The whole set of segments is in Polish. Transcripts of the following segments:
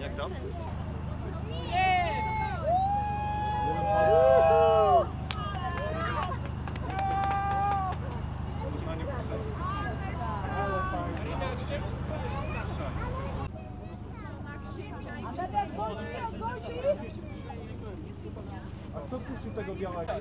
Jak tam? A kto puścił tego białego?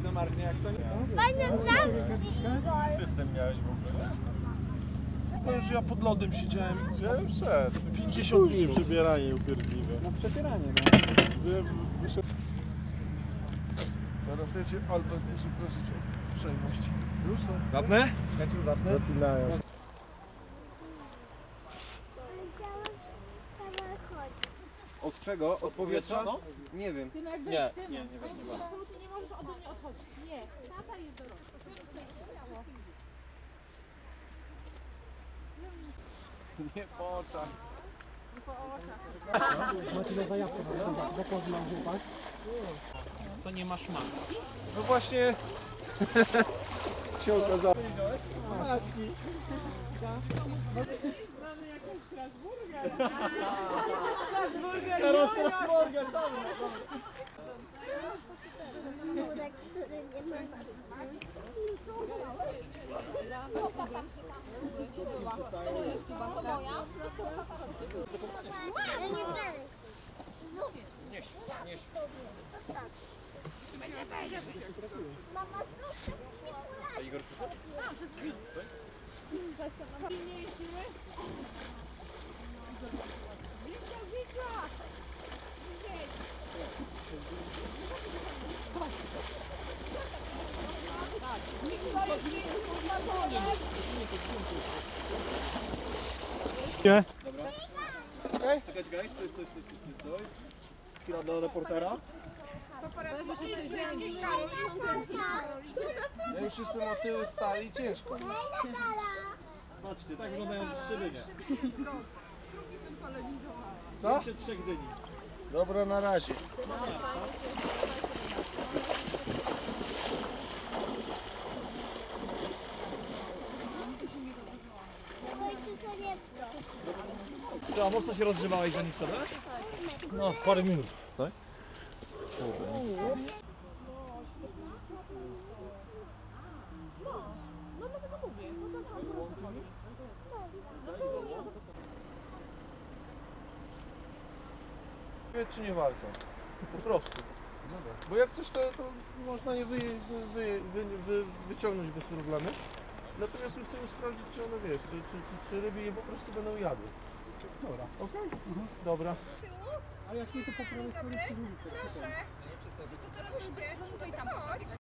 Już kto marnie jak to nie? System miałeś w ogóle? Powiem, że ja pod lodem siedziałem. Ja już szedł. 50 minut. przebieranie upierdliwe. No przepieranie, no. Teraz ja cię Albert muszę prosić o uprzejmość. Już są. Zapnę? Ja cię zapnę. Zapilają. Od czego? Od powietrza? Nie wiem. Nie, nie, nie będzie Nie możesz ode mnie odchodzić. Nie, tata jest dorosły. Nie po oczach. Co, nie masz maski? No właśnie Все указал. Маски. Надо якось Страсбурга. Страсбурга. Хорош Страсбурга, добре, добре. Я не знаю. Ну, нищ, нищ. Mama, co? Nie poradzi. Nie. Czekaj, czekaj, stój, stój, stój, stój, stój. Chwila do reportera. Ja już jestem o tyły stali ciężko. Patrzcie, tak wyglądają strzelenia. Co? trzech dyni. Dobra, na razie. Ty, a mocno się rozgrzewałeś zanim wszedłeś? No, parę minut. Tak? Wie, czy nie warto. Po prostu. Bo jak coś, to, to można je wy, wy, wy, wy, wyciągnąć bez problemu. Natomiast my chcemy sprawdzić, czy one wiesz, czy, czy, czy, czy ryby je po prostu będą jadły. Dobra. Okej? Dobra. A jak nie to po prawej stronie